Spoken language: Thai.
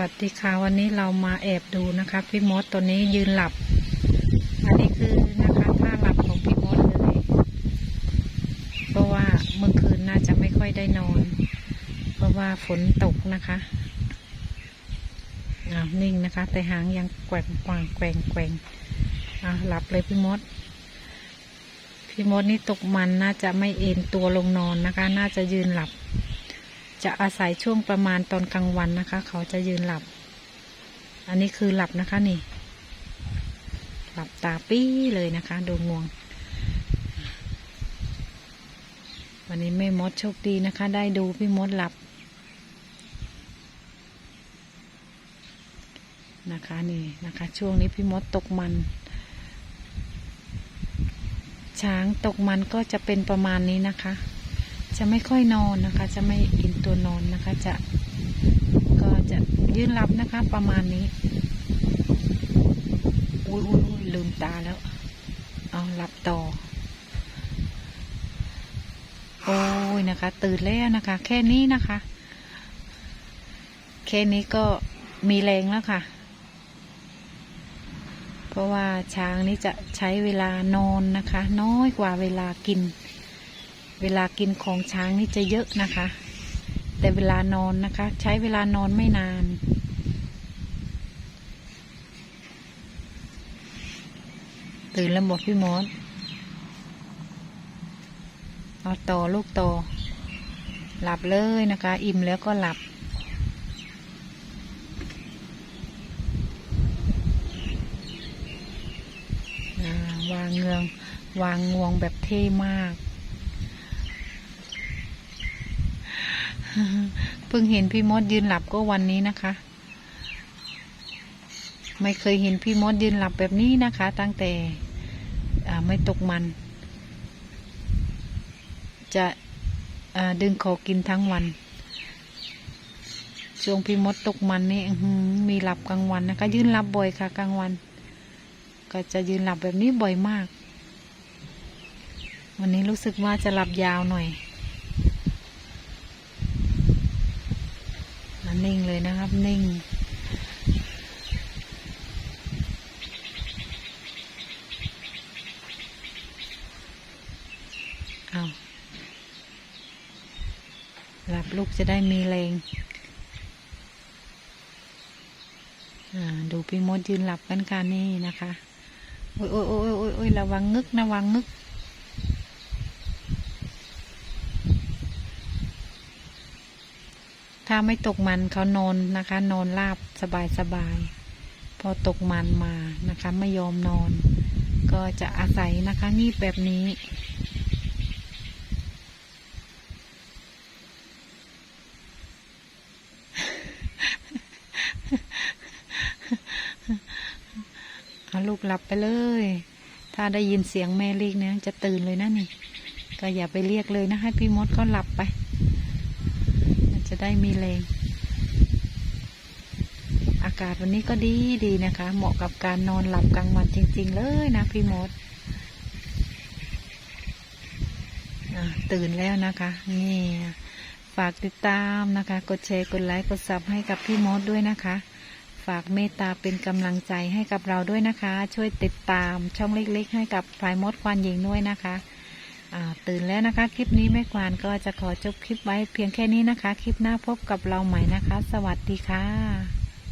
วัสดีค่ะวันนี้เรามาแอบดูนะคะ พี่มดตัวนี้ยืนหลับ อันนี้คือนะคะท่าหลับของพี่มดเลยเพราะว่าเมื่อคืนน่าจะไม่ค่อยได้นอน เพราะว่าฝนตกนะคะอ้าวนิ่งนะคะ แต่หางยังแกว่งกวางแกว่งแกว่งอะหลับเลยพี่มด พี่มดนี่ตกมันน่าจะไม่เอนตัวลงนอนนะคะ น่าจะยืนหลับ จะอาศัยช่วงประมาณตอนกลางวันนะคะ เขาจะยืนหลับ อันนี้คือหลับนะคะนี่ หลับตาปี้เลยนะคะ ดูงวง วันนี้แม่มดโชคดีนะคะ ได้ดูพี่มดหลับนะคะนี่นะคะ ช่วงนี้พี่มดตกมัน ช้างตกมันก็จะเป็นประมาณนี้นะคะ จะไม่ค่อยนอนนะคะ จะไม่อินตัวนอนนะคะ จะก็จะยื่นหลับนะคะ ประมาณนี้อุ้ยอุ้ยลืมตาแล้ว เอาหลับต่อ โอ้ยนะคะ ตื่นแล้วนะคะ แค่นี้นะคะ แค่นี้ก็มีแรงแล้วค่ะ เพราะว่าช้างนี้จะใช้เวลานอนนะคะ น้อยกว่าเวลากิน เวลากินของช้างนี่จะเยอะนะคะ แต่เวลานอนนะคะ ใช้เวลานอนไม่นานตื่นแล้วบอกพี่มอสเอาต่อลูกต่อ หลับเลยนะคะ อิ่มแล้วก็หลับ วางเงือง วางงวงแบบเท่มาก เพิ่งเห็นพี่มดยืนหลับก็วันนี้นะคะ ไม่เคยเห็นพี่มดยืนหลับแบบนี้นะคะ ตั้งแต่ไม่ตกมัน จะดึงขอกินทั้งวัน ช่วงพี่มดตกมันนี่มีหลับกลางวันนะคะ ยืนหลับบ่อยค่ะกลางวัน ก็จะยืนหลับแบบนี้บ่อยมาก วันนี้รู้สึกว่าจะหลับยาวหน่อยอะ นิ่งเลยนะครับ นิ่ง เอาหลับลูกจะได้มีแรงอ่าดูพี่มดยืนหลับกันค่ะนี่นะคะ โอ้ยโอ้ยโอ้ยโอ้ยระวังงึกระวังงึก ถ้าไม่ตกมันเขานอนนะคะ นอนราบสบายสบายๆพอตกมันมานะคะ ไม่ยอมนอน ก็จะอาศัยนะคะงีบแบบนี้เอาลูกหลับไปเลย ถ้าได้ยินเสียงแม่เรียกเนี่ยจะตื่นเลยนะนี่ ก็อย่าไปเรียกเลยนะ ให้พี่มดเขาหลับไป ได้มีแรง อากาศวันนี้ก็ดีดีนะคะ เหมาะกับการนอนหลับกลางวันจริง ๆ เลยนะพี่มดตื่นแล้วนะคะ นี่ฝากติดตามนะคะ กดแชร์ กดไลค์ กดซับให้กับพี่มดด้วยนะคะ ฝากเมตตาเป็นกำลังใจให้กับเราด้วยนะคะ ช่วยติดตามช่องเล็ก ๆ ให้กับพายมดควานหญิงด้วยนะคะ ตื่นแล้วนะคะ คลิปนี้แม่ควานก็จะขอจบคลิปไว้เพียงแค่นี้นะคะ คลิปหน้าพบกับเราใหม่นะคะ สวัสดีค่ะ